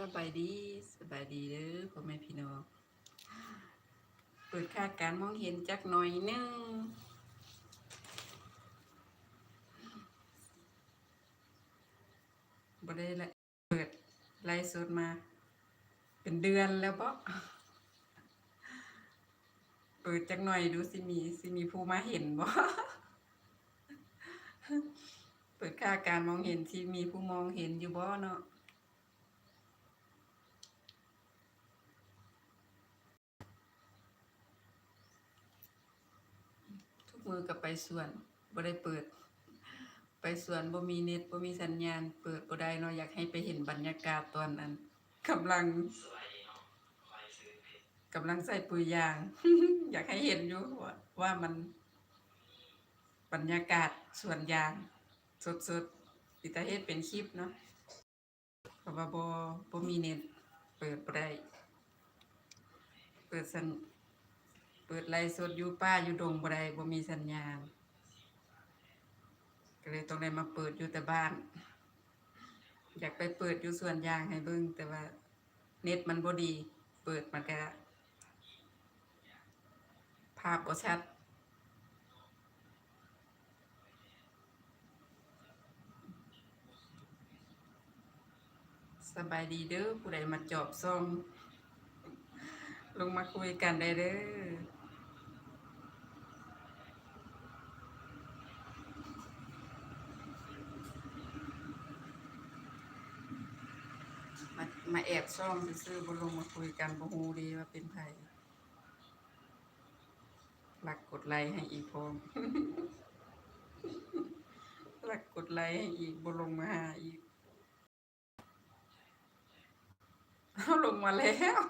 สบายดีสบายดีเด้อพ่อแม่พี่น้องเปิดคาดการมองเห็นจักหน่อยหนึงบ่ได้ละเปิดไลฟ์สดมา เป็นเดือนแล้วบ่เปิดจักหน่อยดูสิมีสิมีผู้มาเห็นบ่เปิดค่าการมองเห็นที่มีผู้มองเห็นอยู่บ่เนาะ มือกับไปสวนบ่ได้เปิด ไปสวนบ่มีเน็ตบ่มีสัญญาณ เปิดบ่ได้เนาะอยากให้ไปเห็นบรรยากาศตอนนั้นกำลังกำลังใส่ปุ๋ยยาง อยากให้เห็นอยู่ว่าว่ามัน บรรยากาศสวนยางสดๆสิตาเฮ็ดเป็นคลิปเนาะเพราะว่าบ่บ่มีเน็ตเปิดบ่ได้เปิดสัญ เปิดไลฟ์สดอยู่ป้าอยู่ดงบ่ได้บ่มีสัญญาณ ก็เลยต้องได้มาเปิดอยู่แต่บ้าน อยากไปเปิดอยู่สวนยางให้เบิ่งแต่ว่า เน็ตมันบ่ดี เปิดมันก็ภาพบ่ชัดสบายดีเด้อผู้ใดมาจอบซ่อง ลงมาคุยกันได้เด้อ มาแอบซ่อมซื้อบ่ลงมาคุยกันบ่ฮูดีว่าเป็นไผหลักกดไลค์ให้อีกพร้อมหลักกดไลค์ให้อีกบ่ลงมาหาอีกเอาลงมาแล้ว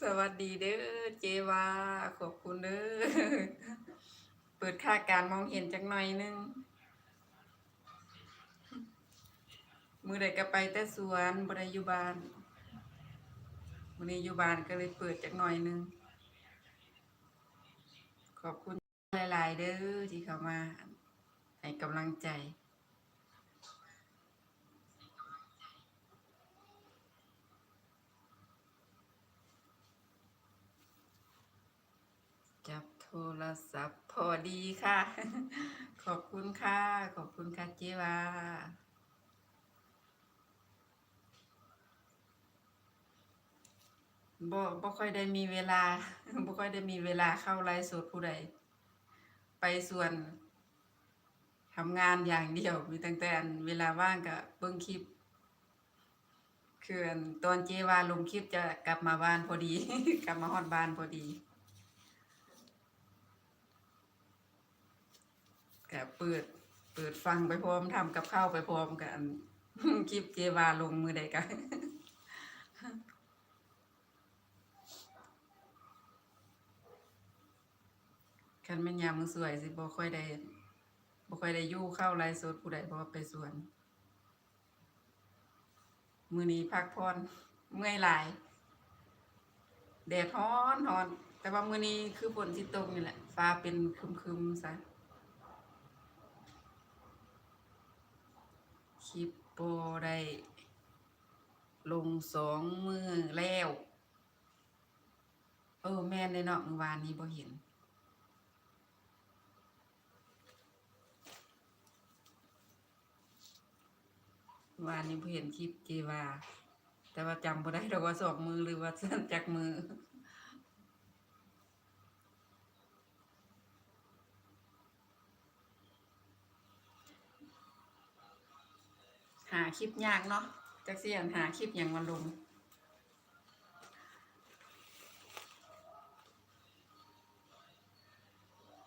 สวัสดีเด้อเจวาขอบคุณเด้อเปิดค่าการมองเห็นจักหน่อยนึง มือใดก็ไปแต่สวนบ่ได้อยู่บ้านมื้อนี้อยู่บ้านก็เลยเปิดจักหน่อยหนึง ขอบคุณหลาย ๆ เด้อที่เข้ามา ให้กำลังใจจับโทรศัพท์พอดีค่ะ ขอบคุณค่ะ ขอบคุณค่ะเจวา บ่บ่ค่อยได้มีเวลาบ่ค่อยได้มีเวลาเข้าไลฟ์สดผู้ใด ไปส่วนทำงานอย่างเดียว มีตั้งแต่เวลาว่างก็เบิ่งคลิปคืออันตอนเจวาลงคลิปจะกลับมาบ้านพอดี กลับมาฮอดบ้านพอดีก็เปิด เปิดฟังไปพร้อมทำกับข้าวไปพร้อมกันคลิปเจวาลงมือใดกัน คันแม่นยามมือสวยสิบ่ค่อยได้บ่ค่อยได้ยู่เข้าไลฟ์สดผู้ใดเพราะว่าไปสวน มือนี้พักผ่อนเมื่อยหลายแดดร้อนร้อน แต่ว่ามือนี้คือฝนสิตกนี่แหละฟ้าเป็นครึมๆซะคลิปบ่ได้ลงสองมือแล้ว เออ แม่นเลยเนาะเมื่อวานนี้บ่เห็น เมื่อ วานนี้บ่เห็นคลิปเจวา แต่ว่าจำบ่ได้ดอกว่าสองมือหรือว่าสั่นจากมือหาคลิปยากเนาะจักเสียนหาคลิปอย่างมาลง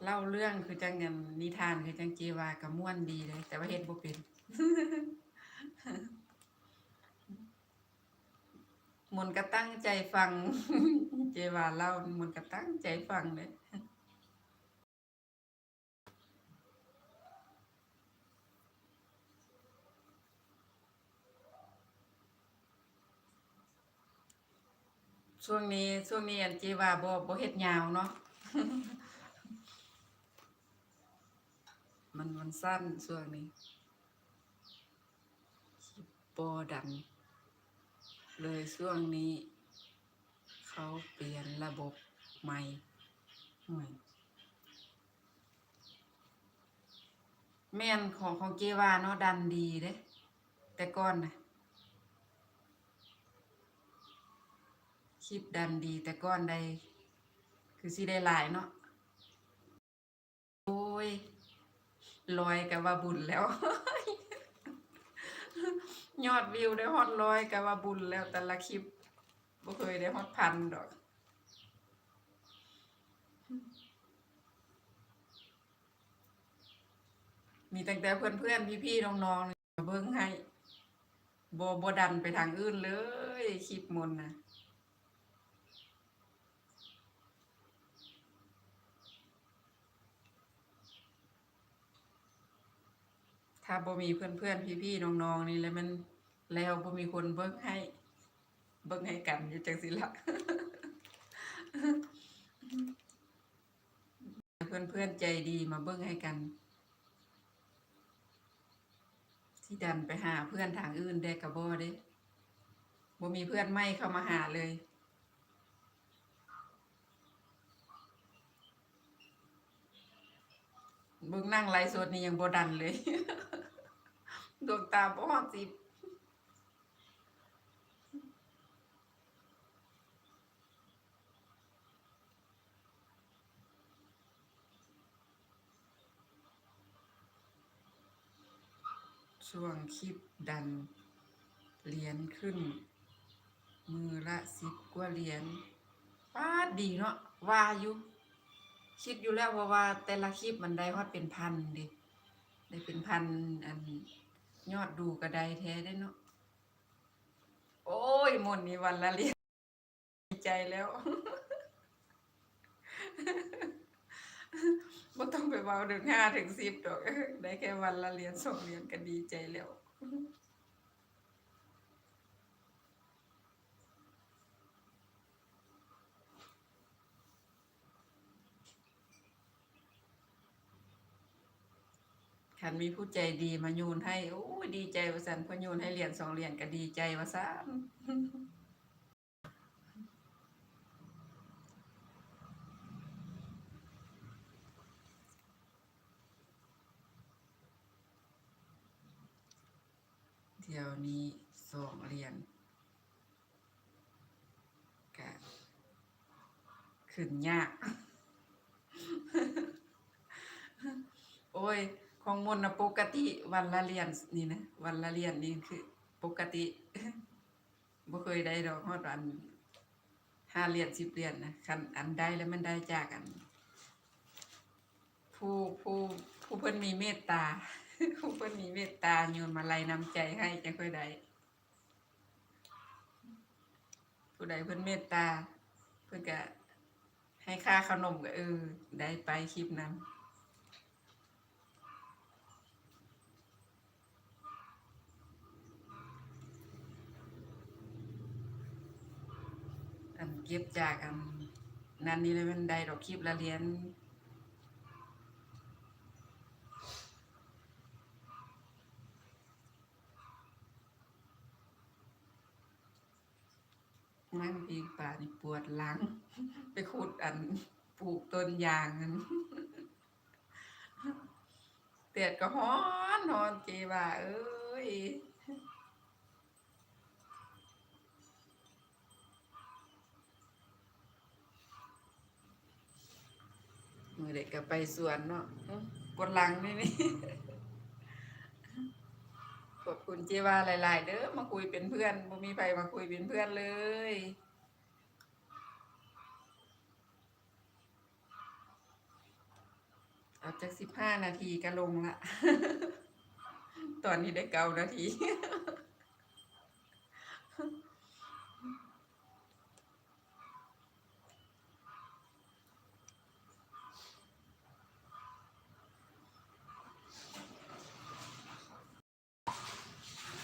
เล่าเรื่องคือจังกันนิทานคือจังเจวากับม่วนดีเลย แต่ว่าเฮ็ดบ่เป็น มนก็ตั้งใจฟัง เจว่าเล่ามนก็ตั้งใจฟังเลยช่วงนี้ช่วงนี้อันเจว่าบ่บ่เฮ็ดยาวเนาะมันมันสั้นช่วงนี้ บอดันเลยช่วงนี้ เขาเปลี่ยนระบบใหม่ห่วยแม่นของของเกวาเนาะดันดีเด้ แต่ก่อนนะคลิปดันดีแต่ก่อนใดคือสิได้หลายเนาะโอ้ยลอยกับว่าบุญแล้ว ยอดวิวได้ฮอตร้อยกับว่าบุญแล้วแต่ละคลิปบ่เคยได้ฮอตพันดอก มีตั้งแต่เพื่อนๆพี่ๆน้องๆนี่มาเบิ่งให้บ่บ่ดันไปทางอื่นเลย คลิปมนนะ ถ้าบ่มีเพื่อนๆพี่ๆน้องๆนี่แล้วมันแล้วบ่มีคนเบิ่งให้ เบิ่งให้กันอยู่จังสิละเพื่อนๆใจดีมาเบิ่งให้กันที่ดันไปหาเพื่อนทางอื่นได้กับบ่เด้บ่มีเพื่อนไม่เข้ามาหาเลย เบิ่งนั่งไลฟ์สดนี่ยังบ่ดันเลย ดวงตาบ่ฮอดสิบช่วงคลิปดันเหรียญขึ้น มือละสิบกว่าเหรียญป้าดีเนาะว่าอยู่ คิดอยู่แล้วว่าะว่า แต่ละคลิปมันได้ฮอดเป็นพันเดิได้เป็นพันอันยอดดูก็ไดแท้ได้เนาะโอ้ยหมดนี้วันละเรียญดีใจแล้วบ่ต้องไปเว้าถึงห้าถึงสิบดอก ได้แค่วันละเรียญสองเรียญก็ดีใจแล้ว คันมีผู้ใจดีมาโยนให้โอ้ดีใจว่าสันพอโยนให้เหรียญสองเหรียญก็ดีใจว่าซันเดี๋ยวนี้สองเหรียญกะขึ้นยากโอ้ย ของมนนะปกติวันละเรียญนี่นะวันละเรียญนี่คือปกติบ่เคยได้ดอกฮอดอันห้าเรียญสิบเรียญนะคันอันได้แล้วมันได้จากอัน ผู้ผู้ผู้เพิ่นมีเมตตาผู้เพิ่นมีเมตตาโยนมาลัยน้ำใจให้จังค่อยได้ผู้ใดเพิ่นเมตตา เพิ่นก็ให้ค่าขนมก็เออได้ไปคลิปนั้น เก็บจากอันนั้นนี่เลยมันได้ดอกคลิปละเหรียญนั่งปีกป่านี่ปวดหลัง ไปขุดอันปลูกต้นยางอันเตียดก็ฮ้อนนอนเกว่า เอ้ย มือเด็กก็ไปสวนเนาะอื้อปวดหลังนี่นี่ขอบคุณเจว่าหลาย ๆ เด้อมาคุยเป็นเพื่อนบ่มีใครมาคุยเป็นเพื่อนเลยเอาจากสิบห้านาทีก็ลงละ ตอนนี้ได้เก้านาที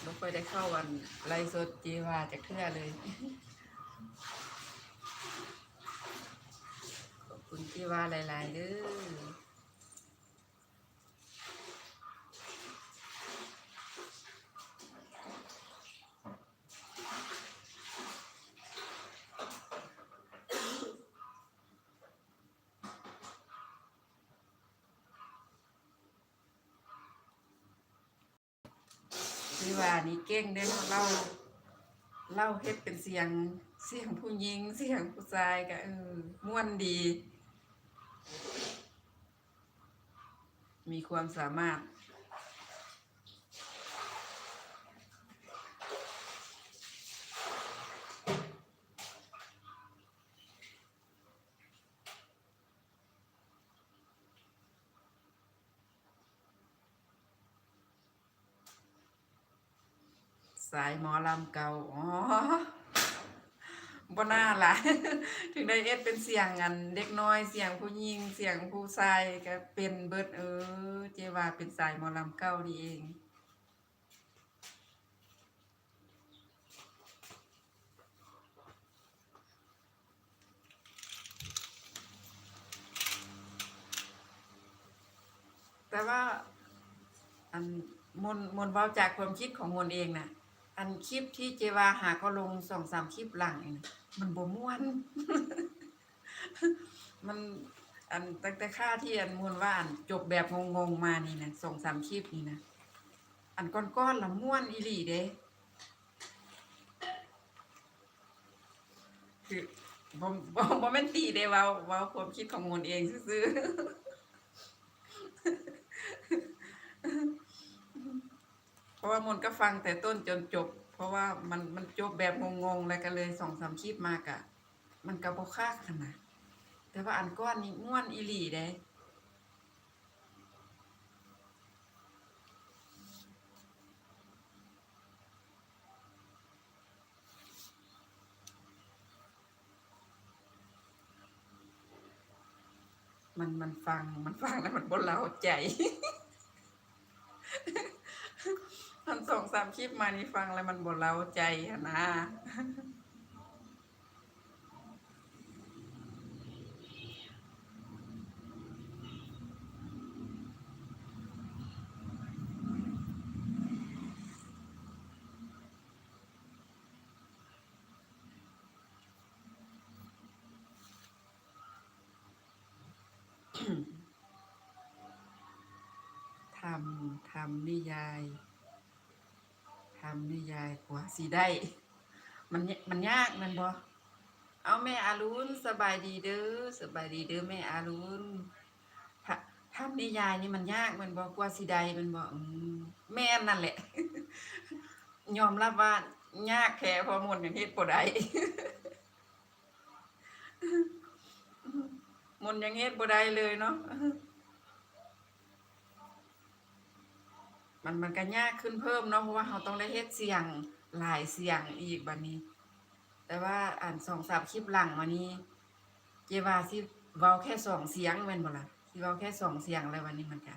ไม่ค่อยได้ เข้าวันไรสดจีว่าจากเทื่อเลย ขอบคุณจีว่าหลายๆเด้อ ว่านี่เก่งเด้อเล่าเล่าเฮ็ดเป็นเสียงเสียงผู้หญิงเสียงผู้ชายก็เออม่วนดี มีความสามารถ สายหมอลำเก่าอ๋อบน่าละถึงได้เอ็ดเป็นเสียงอันเด็กน้อยเสียงผู้หญิงเสียงผู้ชายก็เป็นเบิดเออ เจว่าเป็นสายหมอลำเก่านี่เองแต่ว่าอันมนมนเว้าจากความคิดของมนเองน่ะ อันคลิปที่เจวาหาก็ลงสองสามคลิปหลังนี่นะมันบ่ม่วน มันอันตั้งแต่ค่าที่อันมวนว่าอันจบแบบงงๆมานี่นะสองสามคลิปนี่นะอันก้อนๆละม่วนอีหลีเด้คือบ่บ่บ่แม่นตีเด้เว้าเว้าความคิดของมนเองซื่อๆ เพ ราะว่ามนก็ฟังแต่ต้นจนจบ เพราะว่ามันมันจบแบบงงๆแล้วก็เลยสองสามคลิปมากะ มันก็บ่ค่าขนาดแต่ว่าอันก้อนนี้ม่วนอีหลีเด้มันมันฟังมันฟังแล้วมันบ่เล้าใจ มัน สามคลิปมานี่ฟังแล้วมันบ่เล้าใจนะทำทำนิยาย ทำนิยายกว่าสิได้ มันมันยากมันบ่เอาแม่อารุณสบายดีเด้อสบายดีเด้อแม่อารุณทำนิยายนี่มันยากมันบ่กว่าสิได้มันบอืมแม่นั่นแหละ ยอมรับว่ายากแค่พอมนอย่างเฮ็ดบ่ได้มนยังเฮ็ดบ่ได้เลยเนาะ มันมันก็ยากขึ้นเพิ่มเนาะเพราะว่าเราต้องได้เฮ็ดเสียงหลายเสียงอีกบัดนี้ แต่ว่าอ่านสองสามคลิปหลังมานี้ เจวาสิเว้าแค่สองเสียงแม่นบ่ล่ะสิเว้าแค่สองเสียงแล้ววันนี้มันก็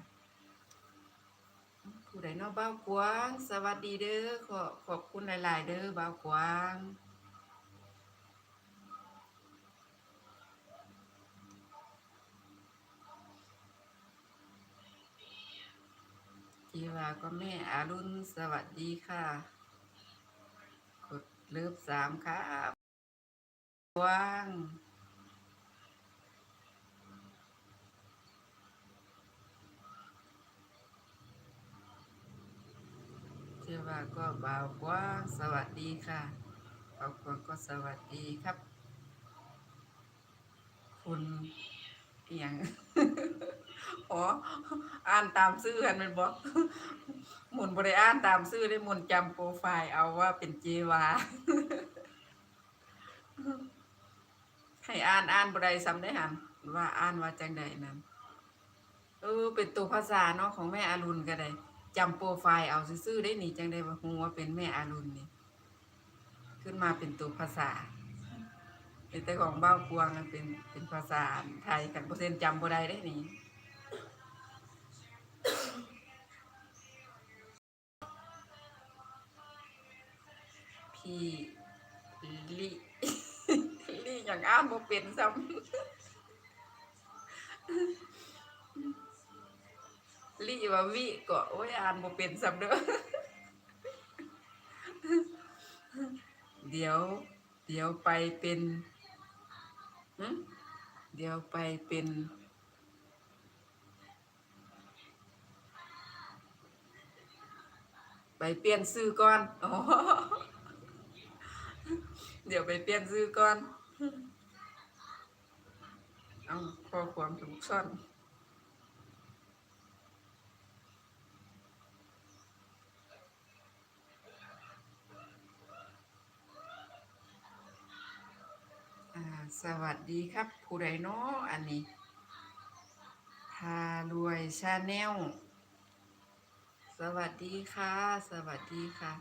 ผู้ใดเนาะบ่าวกวาง สวัสดีเด้อขอขอบคุณหลาย ๆ เด้อบ่าวกวาง จีวาก็แม่อารุณสวัสดีค่ะ กดเลิฟสามครับว่างจีวาก็บ่าวกว้างสวัสดีค่ะบ่าวกว้างก็สวัสดีครับ คุณเอียง อ๋ออ่านตามชื่อกันแมันบอกหมุนบริอ่านตามชื่อได้หมุนจำโปรไฟล์เอาว่าเป็นเจวาให้อ่านอ่านบริซ้ำได้หันว่าอ่านว่าจังใดนั้นเออเป็นตัวภาษาเนาะของแม่อารุณก็ได้จำโปรไฟล์เอาซื่อได้หนีจังได้ว่าฮู้ว่าเป็นแม่อารุณนี่ขึ้นมาเป็นตัวภาษาเป็นแต่ของเบ้ากวงเป็นเป็นภาษาไทยกันเปอร์เซ็นต์จำบ่ได้ได้นี่ พี่ลิลิอย่างอ่านบ่เป็นซ้ำลิว่าวิก็โอ้ยอ่านบ่เป็นซ้ำเด้อเดี๋ยวเดี๋ยวไปเป็นหึเดี๋ยวไปเป็นพไปเปลี่ยนซื้อก่อนอ๋อ เดี๋ยวไปเปลี่ยนซื้อก่อน เอาข้อความถูกซ่อนสวัสดีครับ ผู้ใดเนาะอันนี้พารวยชาแนลสวัสดีค่ะ สวัสดีค่ะ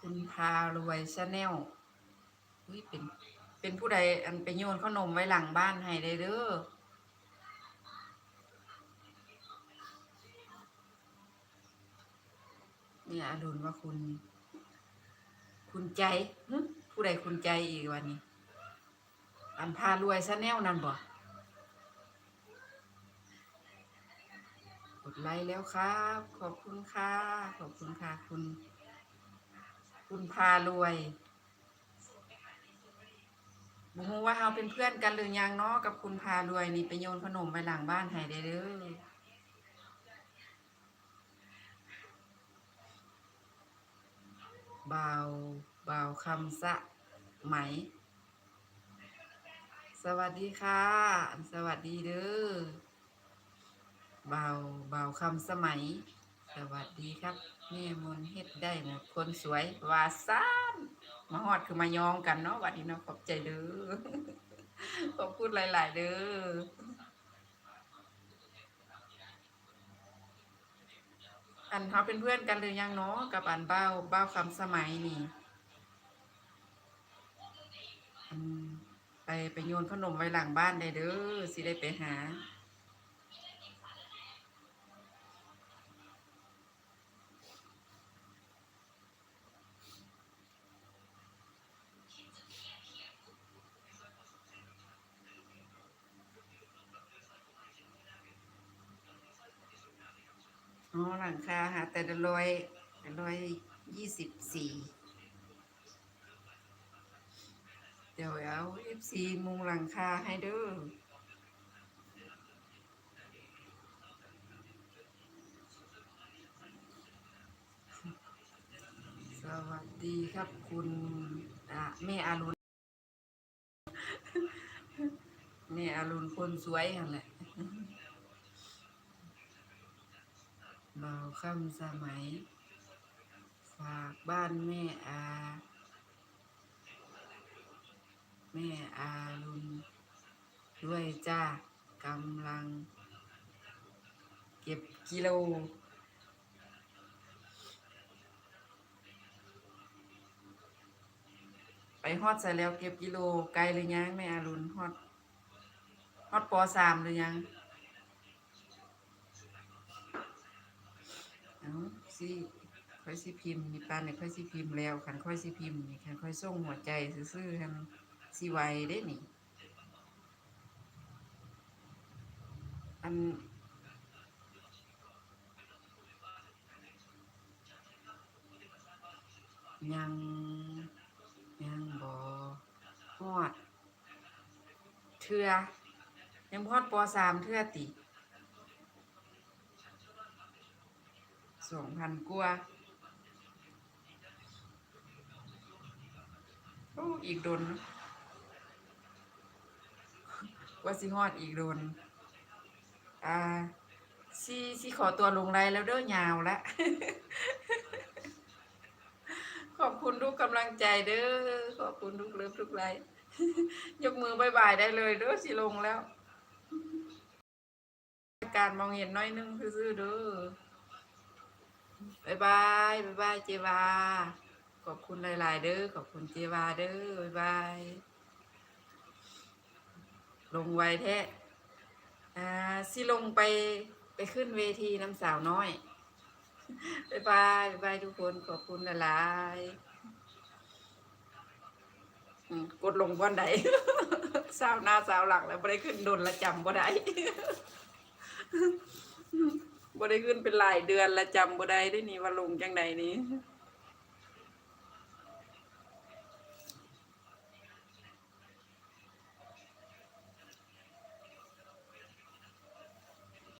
คุณพารวยชาแนล อุ้ยเป็น เป็นผู้ใดอันไปโยนขนมไว้หลังบ้านให้ได้เด้อเนี่ยอรุณว่าคุณ คุณใจผู้ใดคุณใจอีกวันนี้ อันพารวยชาแนลนั่นบ่กดไลค์แล้วครับ ขอบคุณค่ะ ขอบคุณค่ะ คุณ คุณพารวย บ่ฮู้ว่าเฮาเป็นเพื่อนกันหรือยังเนาะกับคุณพารวยนี่ไปโยนขนมไว้หลังบ้านให้ได้เด้อบ่าวบ่าวคำสะไหม สวัสดีค่ะ สวัสดีเด้อเบาเบาคำสมัย สวัสดีครับแม่มนเฮ็ดได้หมดคนสวย วาซาน มาฮอดคือมายองกันเนาะวัดดีเนาะขอบใจเด้อขอบคุณหลาย ๆ เด้ออันเขาเป็นเพื่อนกันหรือยังเนาะกับอันเบ้าเบ้าคำสมัยนี่ไปไปโยนขนมไว้หลังบ้านได้เด้อสิได้ไปหา หลังคาหาแต่ละร้อยร้อยยี่สิบสี่เดี๋ยวเอาเอฟซีมุงหลังคาให้ด้อสวัสดีครับคุณอะแม่อารุณแม่อารุณคนสวยหันแหละ เบาค่ำสมัย ฝากบ้านแม่อา แม่อารุณด้วยจ้ากำลัง เก็บกิโลไปฮอดใส่แล้วเก็บกิโลไกลหรือยังแม่อารุณฮอดฮอดปสามหรือยัง เอา สิค่อยสิพิมพ์มีปานเนี่ยค่อยสิพิมพ์แล้วขันค่อยสิพิมพ์นี่ขันค่อยส่งหัวใจซื่อๆทันสิไวได้นี่อันยังยังบอฮอดเทือยังบ่ฮอดปอสามเทือติ สองพันกว่าโอ้อีกโดนว่าสิฮอดอีกโดน อ่าสิสิขอตัวลงไลแล้วเด้อยาวแล้วขอบคุณทุกกำลังใจเด้อ ขอบคุณทุกเลิฟทุกไลค์ยกมือบายบายได้เลยเด้อสิลงแล้ว การมองเห็นน้อยนึงซื่อเด้อ บายบายบายบายเจวา ขอบคุณหลาย ๆ เด้อ ขอบคุณเจวาเด้อบายบาย ลงไวแท้ อ่าสิลงไปไปขึ้นเวทีน้ำสาวน้อยบายบายบายบายทุกคน ขอบคุณหลายๆกดลงวันใดสาวหน้าสาวหลังแล้วบ่ได้ขึ้นโดนละจำบ่ได้ บ่ได้ขึ้นเป็นหลายเดือนละจำบ่ได้ได้นี่ว่าลงจังใดนี้